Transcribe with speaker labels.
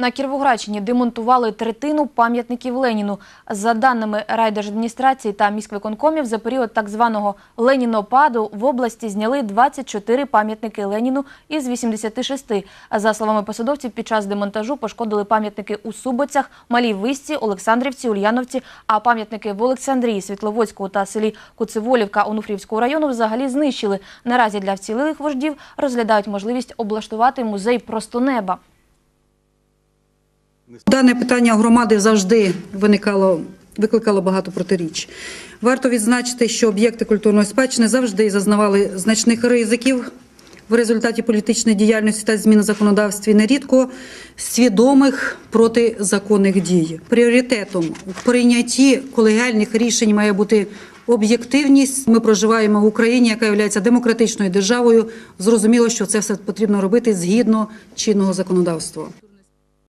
Speaker 1: На Кіровоградщині демонтували третину пам'ятників Леніну. За даними райдержадміністрації та міськвиконкомів, за період так званого Ленінопаду в області зняли 24 пам'ятники Леніну із 86. За словами посадовців, під час демонтажу пошкодили пам'ятники у Суботцях, Малій Висці, Олександрівці, Ульяновці, а пам'ятники в Олександрії, Світловодську та селі Куцеволівка Онуфрівського району взагалі знищили. Наразі для вцілілих вождів розглядають можливість облаштувати музей просто неба.
Speaker 2: Дане питання громади завжди виникало, викликало багато протиріч. Варто відзначити, що об'єкти культурної спадщини завжди зазнавали значних ризиків в результаті політичної діяльності та змін законодавстві, нерідко свідомих протизаконних дій. Пріоритетом в прийнятті колегіальних рішень має бути об'єктивність. Ми проживаємо в Україні, яка є демократичною державою. Зрозуміло, що це все потрібно робити згідно чинного законодавства.